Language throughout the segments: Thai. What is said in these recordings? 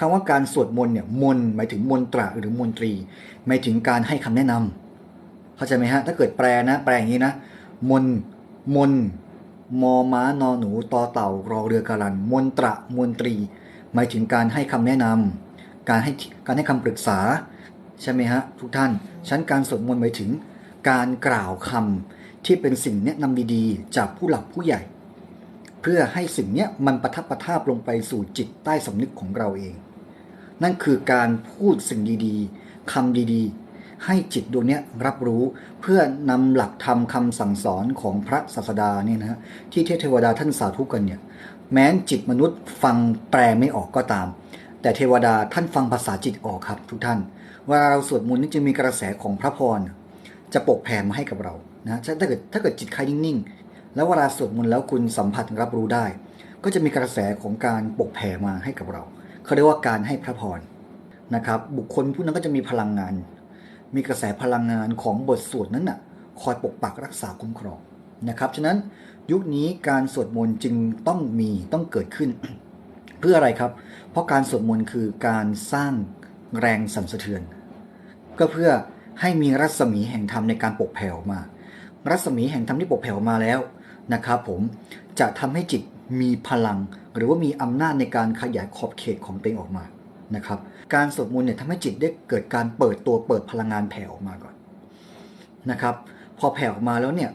คำว่าการสวดมนต์เนี่ยมนหมายถึงมนตราหรือมนตรีหมายถึงการให้คำแนะนำเข้าใจไหมฮะถ้าเกิดแปลนะ แปลอย่างนี้นะ มนมนมอม้านอหนูตอเต่ารอเรือกาลัน มนตระมนตรี หมายถึงการให้คำแนะนำการให้การให้คำปรึกษาใช่ไหมฮะทุกท่านชั้นการสวดมนต์หมายถึง การกล่าวคำที่เป็นสิ่งแนะนำดีๆ จากผู้หลักผู้ใหญ่ เพื่อให้สิ่งเนี้ยมันประทับประทาบลงไปสู่จิตใต้สำนึกของเราเอง นั่นคือการพูดสิ่งดีๆคำดีๆ ให้จิตดวงนี้รับรู้เพื่อนำหลักธรรมคำสั่งสอนของพระศาสดาเนี่ยนะฮะที่เทวดาท่านสาธุกันเนี่ยแม้นจิตมนุษย์ฟังแปลไม่ออกก็ตาม แต่เทวดาท่านฟังภาษาจิตออกครับ ทุกท่านเวลาเราสวดมนต์นี่จะมีกระแสของพระพรจะปกแผ่มาให้กับเรานะถ้าเกิดถ้าเกิดจิตใครนิ่งๆ แล้วเวลาสวดมนต์แล้วคุณสัมผัสรับรู้ได้ ก็จะมีกระแสของการปกแผ่มาให้กับเรา เขาเรียกว่าการให้พระพรนะครับ บุคคลผู้นั้นก็จะมีพลังงาน มีกระแสพลังงานของบทสวดนั้นน่ะคอยปกปักรักษาคุ้มครองนะครับฉะนั้นยุคนี้การสวดมนต์จึงต้องมีต้องเกิดขึ้น เพื่ออะไรครับ เพราะการสวดมนต์คือการสร้างแรงสั่นสะเทือน ก็เพื่อให้มีรัศมีแห่งธรรมในการปกแผ่ออกมา รัศมีแห่งธรรมที่ปกแผ่ออกมาแล้วนะครับ ผมจะทำให้จิต มีพลัง หรือว่ามีอำนาจในการขยายขอบเขตของตัวเองออกมานะครับการสวดมนต์เนี่ยทำให้จิตได้เกิดการเปิดตัวเปิดพลังงานแผ่ออกมาก่อนนะครับ พอแผ่ออกมาแล้วเนี่ย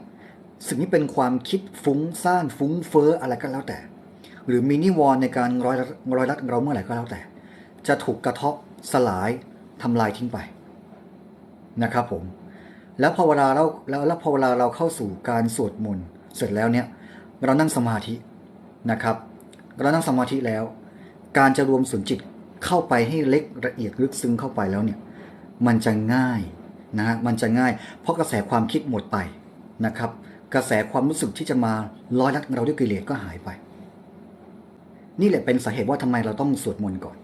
สิ่งนี้เป็นความคิดฟุ้งซ่านฟุ้งเฟ้ออะไรก็แล้วแต่ หรือมีนิวรณ์ในการร้อยร้อยรัดเราเมื่อไหร่ก็แล้วแต่ จะถูกกระเทาะสลายทำลายทิ้งไปนะครับผมแล้วพอเวลาเราแล้วแล้วพอเวลาเราเข้าสู่การสวดมนต์เสร็จแล้วเนี่ยเรานั่งสมาธิ นะครับเรานั่งสมาธิแล้ว การจะรวมส่วนจิตเข้าไปให้เล็กละเอียดลึกซึ้งเข้าไปแล้วเนี่ยมันจะง่ายนะฮะมันจะง่าย เพราะกระแสความคิดหมดไปนะครับ กระแสความรู้สึกที่จะมาร้อยลัดเราด้วยกิเลสก็หายไป นี่แหละเป็นสาเหตุว่าทำไมเราต้องสวดมนต์ก่อน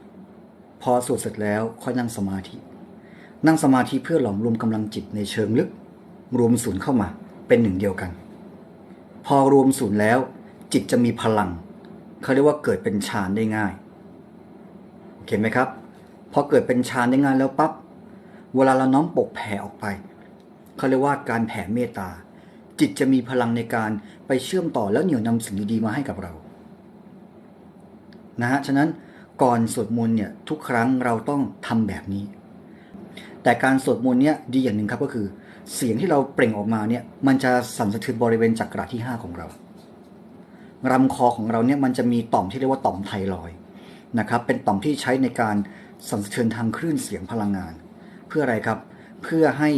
พอสวดเสร็จแล้วค่อยนั่งสมาธิ นั่งสมาธิเพื่อหลอมรวมกำลังจิตในเชิงลึก รวมศูนย์เข้ามาเป็นหนึ่งเดียวกัน พอรวมศูนย์แล้ว จิตจะมีพลังเขาเรียกว่าเกิดเป็นฌานได้ง่ายโอเคไหมครับพอเกิดเป็นฌานได้ง่ายแล้วปั๊บเวลาเราน้อมปกแผ่ออกไปเขาเรียกว่าการแผ่เมตตา จิตจะมีพลังในการไปเชื่อมต่อแล้วเหนี่ยวนำสิ่งดีๆมาให้กับเรานะฮะฉะนั้นก่อนสวดมนต์เนี่ยทุกครั้งเราต้องทำแบบนี้ แต่การสวดมนต์เนี่ยดีอย่างหนึ่งครับก็คือ เสียงที่เราเปล่งออกมาเนี่ยมันจะสั่นสะเทือนบริเวณจักระที่ 5 ของเรา ลำคอของเราเนี่ยมันจะมีต่อมที่เรียกว่าต่อมไทรอยนะครับเป็นต่อมที่ใช้ในการสั่นสะเทือนทางคลื่นเสียงพลังงาน เพื่ออะไรครับ เพื่อให้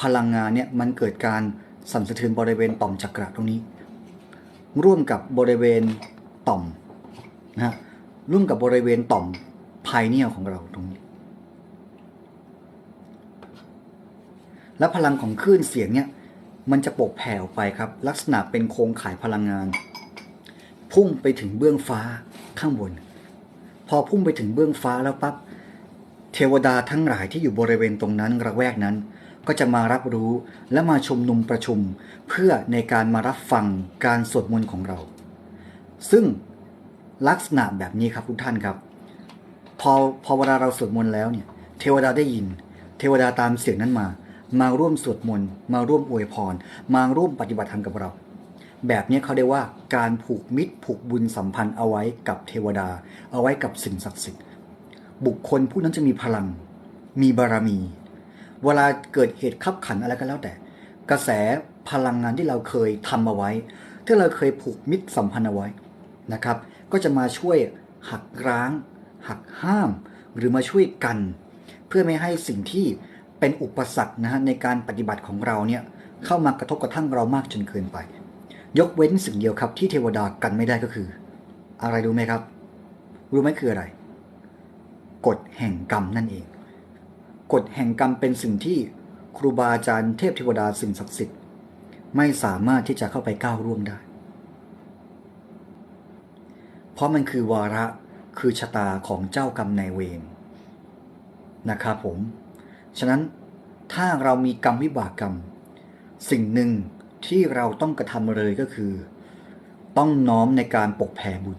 พลังงานเนี่ยมันเกิดการสั่นสะเทือนบริเวณต่อมจักระตรงนี้ ร่วมกับบริเวณต่อมนะฮะร่วมกับบริเวณต่อมภายเนียของเราตรงนี้ และพลังของคลื่นเสียงเนี่ยมันจะปกแผ่ออกไปครับ ลักษณะเป็นโครงข่ายพลังงาน พุ่งไปถึงเบื้องฟ้าข้างบน พอพุ่งไปถึงเบื้องฟ้าแล้วปั๊บเทวดาทั้งหลายที่อยู่บริเวณตรงนั้นระแวกนั้น ก็จะมารับรู้และมาชุมนุมประชุม เพื่อในการมารับฟังการสวดมนต์ของเรา ซึ่งลักษณะแบบนี้ครับทุกท่านครับ พอพอเวลาเราสวดมนต์แล้วเนี่ย เทวดาได้ยิน เทวดาตามเสียงนั้นมา มาร่วมสวดมนต์มาร่วมอวยพร มาร่วมปฏิบัติธรรมกับเรา แบบนี้เขาเรียกว่าการผูกมิตรผูกบุญสัมพันธ์เอาไว้กับเทวดา เอาไว้กับสิ่งศักดิ์สิทธิ์ บุคคลผู้นั้นจะมีพลัง มีบารมี เวลาเกิดเหตุขับขันอะไรก็แล้วแต่ กระแสพลังงานที่เราเคยทำเอาไว้ ที่เราเคยผูกมิตรสัมพันธ์เอาไว้นะครับ ก็จะมาช่วยหักร้าง หักห้าม หรือมาช่วยกัน เพื่อไม่ให้สิ่งที่เป็นอุปสรรคนะฮะในการปฏิบัติของเราเนี่ยเข้ามากระทบกระทั่งเรามากจนเกินไป ยกเว้นสิ่งเดียวครับที่เทวดากันไม่ได้ก็คือ อะไรรู้ไหมครับ รู้ไหมคืออะไร กฎแห่งกรรมนั่นเอง กฎแห่งกรรมเป็นสิ่งที่ครูบาอาจารย์เทพเทวดาสิ่งศักดิ์สิทธิ์ ไม่สามารถที่จะเข้าไปก้าวร่วงได้ เพราะมันคือวาระคือชะตาของเจ้ากรรมนายเวรนะครับผม ฉะนั้นถ้าเรามีกรรมวิบากกรรม สิ่งหนึ่ง ที่เราต้องกระทำเลยก็คือ ต้องน้อมในการปกแผ่บุญ